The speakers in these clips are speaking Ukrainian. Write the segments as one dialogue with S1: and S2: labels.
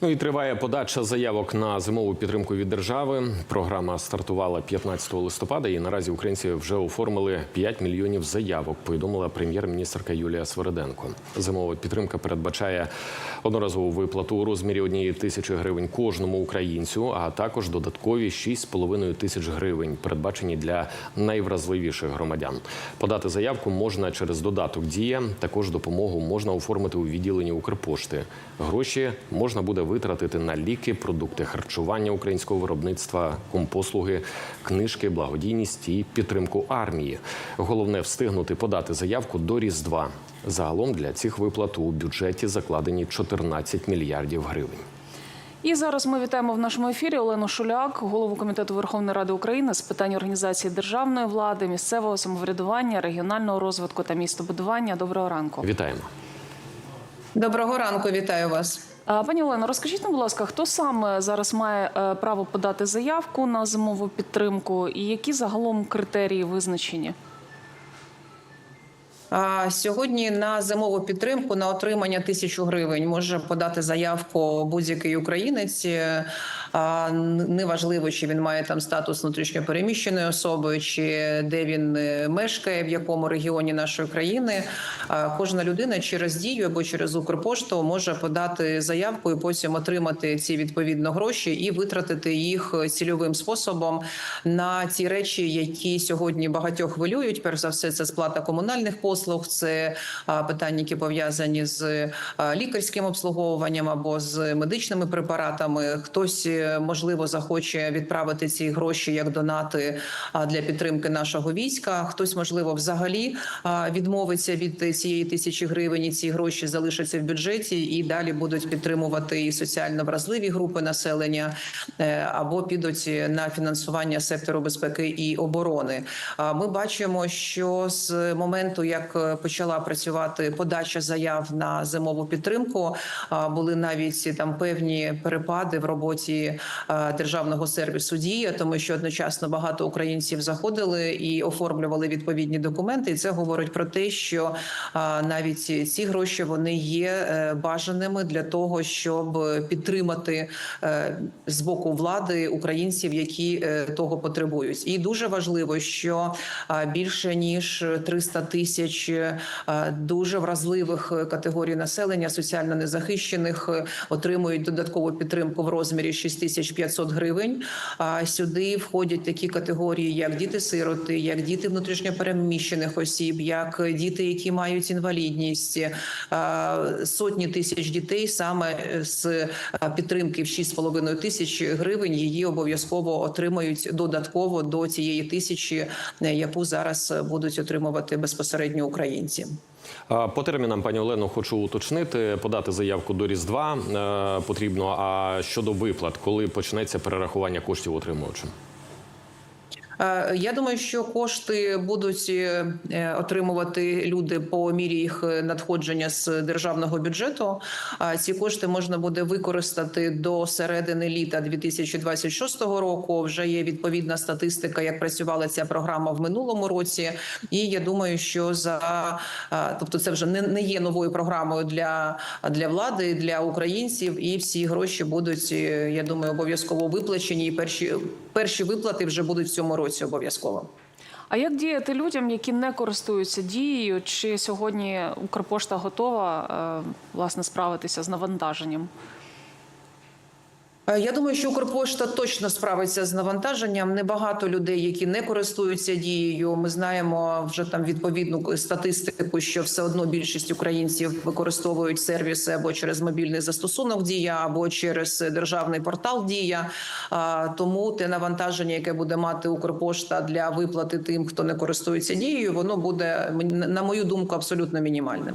S1: Ну і триває подача заявок на зимову підтримку від держави. Програма стартувала 15 листопада, і наразі українці вже оформили 5 мільйонів заявок. Повідомила прем'єр-міністрка Юлія Свериденко. Зимова підтримка передбачає одноразову виплату у розмірі однієї тисячі гривень кожному українцю, а також додаткові 6,5 тисяч гривень, передбачені для найвразливіших громадян. Подати заявку можна через додаток Дія. Також допомогу можна оформити у відділенні Укрпошти. Гроші можна буде витратити на ліки, продукти харчування українського виробництва, компослуги, книжки, благодійність і підтримку армії. Головне встигнути подати заявку до Різдва. Загалом для цих виплат у бюджеті закладені 14 мільярдів гривень.
S2: І зараз ми вітаємо в нашому ефірі Олену Шуляк, голову комітету Верховної Ради України з питань організації державної влади, місцевого самоврядування, регіонального розвитку та містобудування. Доброго ранку.
S1: Вітаємо.
S3: Доброго ранку, вітаю вас.
S2: Пані Олено, розкажіть, будь ласка, хто саме зараз має е, право подати заявку на зимову підтримку, і які загалом критерії визначені?
S3: Сьогодні на зимову підтримку на отримання тисячу гривень може подати заявку будь-який українець. Неважливо, чи він має там статус внутрішньопереміщеної особи, чи де він е, мешкає, в якому регіоні нашої країни. Кожна людина через дію або через Укрпошту може подати заявку і потім отримати ці відповідно гроші і витратити їх цільовим способом на ті речі, які сьогодні багатьох хвилюють. Перш за все, це сплата комунальних послуг, це питання, які пов'язані з лікарським обслуговуванням або з медичними препаратами. Хтось е, можливо захоче відправити ці гроші як донати для підтримки нашого війська. Хтось можливо взагалі відмовиться від цієї тисячі гривень. і Ці гроші залишаться в бюджеті і далі будуть підтримувати і соціально вразливі групи населення е, або підуть на фінансування сектору безпеки і оборони. Ми бачимо, що з моменту, як е, почала працювати подача заяв на зимову підтримку, були навіть там певні перепади в роботі а, державного сервісу дія, тому що одночасно багато українців заходили і оформлювали відповідні документи. І це говорить про те, що навіть ці гроші вони є е, бажаними для того, щоб підтримати е, з боку влади українців, які е, того потребують. І дуже важливо, що більше ніж 300 тисяч е, дуже вразливих категорій населення, соціально незахищених, е, отримують додаткову підтримку в розмірі 6500 гривень. А сюди входять такі категорії, як діти-сироти, як діти внутрішньопереміщених осіб, як діти, які мають інвалідність, сотні тисяч дітей саме з підтримки в 6,5 тисяч гривень. Її обов'язково отримають додатково до цієї тисячі, е, яку зараз будуть отримувати безпосередньо українці.
S1: По термінам, пані Олено, хочу уточнити, подати заявку до Різдва е, потрібно. А щодо виплат, коли почнеться перерахування коштів отримувачам?
S3: Е, Я думаю, що кошти будуть е, е, отримувати люди по мірі їх надходження з державного бюджету. Ці кошти можна буде використати до середини літа 2026 року. Вже є відповідна статистика, як працювала ця програма в минулому році. І я думаю, що за тобто, це вже не, не є новою програмою для, для влади, для українців, і всі гроші будуть, я думаю, обов'язково виплачені. І перші перші виплати вже будуть в цьому році обов'язково.
S2: А як діяти людям, які не користуються дією? Чи сьогодні Укрпошта готова е, власне справитися з навантаженням?
S3: Е, Я думаю, що Укрпошта точно справиться з навантаженням. Небагато людей, які не користуються дією. Ми знаємо вже там відповідну статистику, що все одно більшість українців використовують сервіси або через мобільний застосунок Дія, або через державний портал Дія. Тому те навантаження, яке буде мати Укрпошта для виплати тим, хто не користується дією, воно буде на мою думку абсолютно мінімальним.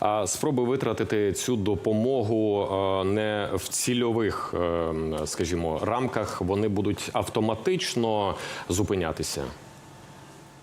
S1: А спроби витратити цю допомогу е, не в цільових, е, скажімо, рамках вони будуть автоматично зупинятися.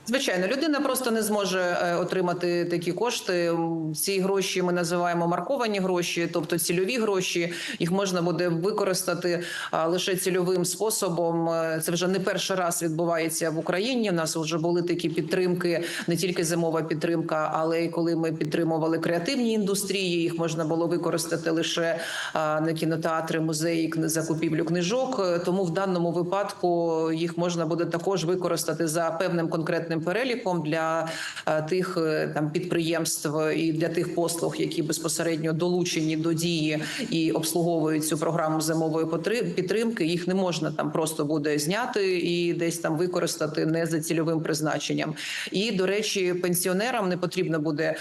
S3: Звичайно, людина просто не зможе е, отримати такі кошти. Ці гроші ми називаємо марковані гроші, тобто цільові гроші. Їх можна буде використати лише цільовим способом. Е, Це вже не перший раз відбувається в Україні. У нас вже були такі підтримки, не тільки зимова підтримка, але й коли ми підтримували креативні індустрії. Їх можна було використати лише на кінотеатри, музеї, закупівлю книжок. Е, Тому в даному випадку їх можна буде також використати за певним конкретним переліком для е, тих е, там підприємств і для тих послуг, які безпосередньо долучені до дії і обслуговують цю програму зимової підтримки. Їх не можна там просто буде зняти і десь там використати не за цільовим призначенням. І до речі, пенсіонерам не потрібно буде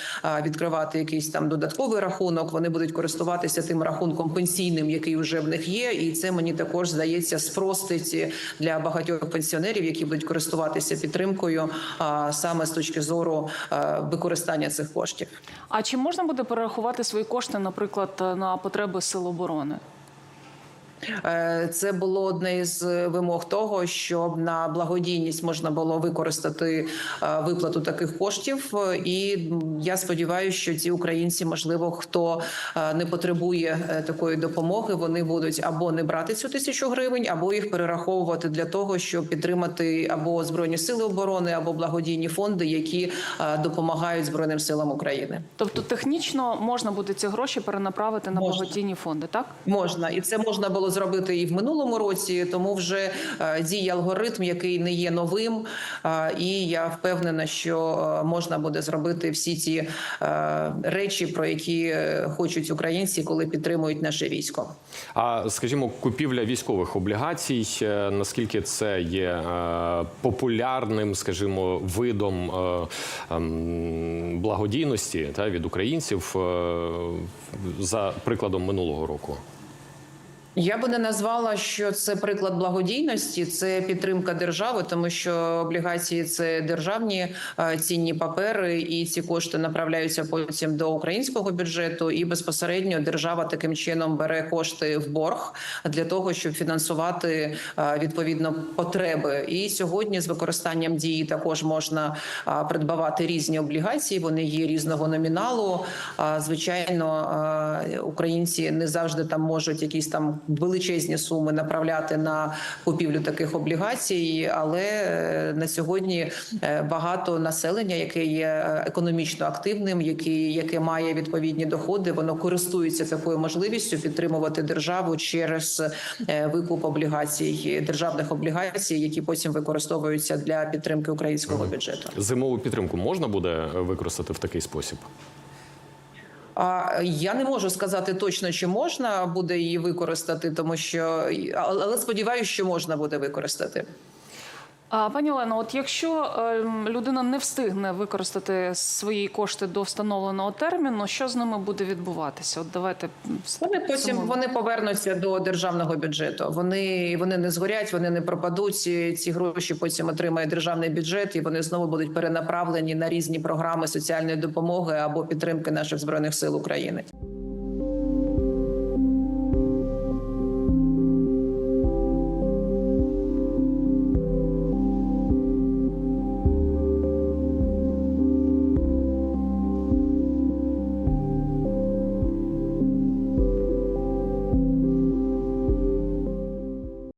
S3: відкривати якийсь там додатковий рахунок. Вони будуть користуватися тим рахунком пенсійним, який вже в них є, і це мені також здається спростить для багатьох пенсіонерів, які будуть користуватися підтримкою, саме з точки зору використання цих коштів.
S2: А чи можна буде перерахувати свої кошти, наприклад, на потреби сил оборони?
S3: Е, Це було одне із вимог того, щоб на благодійність можна було використати е, виплату таких коштів. І я сподіваюся, що ті українці, можливо, хто е, не потребує е, такої допомоги, вони будуть або не брати цю тисячу гривень, або їх перераховувати для того, щоб підтримати або збройні сили оборони, або благодійні фонди, які е, допомагають збройним силам України.
S2: Тобто технічно можна буде ці гроші перенаправити на
S3: Можна.
S2: благодійні фонди, так?
S3: Можна, і це можна було зробити і в минулому році, тому вже е, діє алгоритм, який не є новим. Е, і я впевнена, що е, можна буде зробити всі е, речі, про які хочуть українці, коли підтримують наше військо.
S1: А скажімо, купівля військових облігацій, наскільки це є популярним, скажімо, видом ем, благодійності та від українців за прикладом минулого року?
S3: Я би не назвала, що це приклад благодійності, це підтримка держави, тому що облігації це державні е, цінні папери, і ці кошти направляються потім до українського бюджету. І безпосередньо держава таким чином бере кошти в борг для того, щоб фінансувати е, відповідно потреби. І сьогодні з використанням дії також можна е, придбавати різні облігації. Вони є різного номіналу. Звичайно, українці не завжди там можуть якісь там величезні суми направляти на купівлю таких облігацій, але е, на сьогодні е, багато населення, яке є е, економічно активним, які, яке має відповідні доходи, воно користується такою можливістю підтримувати державу через викуп облігацій державних облігацій, які потім використовуються для підтримки українського бюджету.
S1: Зимову підтримку можна буде використати в такий спосіб?
S3: А я не можу сказати точно, чи можна буде її використати, тому що але сподіваюся, що можна буде використати.
S2: А пані Олено, от якщо ем, людина не встигне використати свої кошти до встановленого терміну, що з ними буде відбуватися? От давайте
S3: Вони потім вони повернуться до державного бюджету. Вони вони не згорять, вони не пропадуть. Ці, ці гроші потім отримає державний бюджет, і вони знову будуть перенаправлені на різні програми соціальної допомоги або підтримки наших збройних сил України.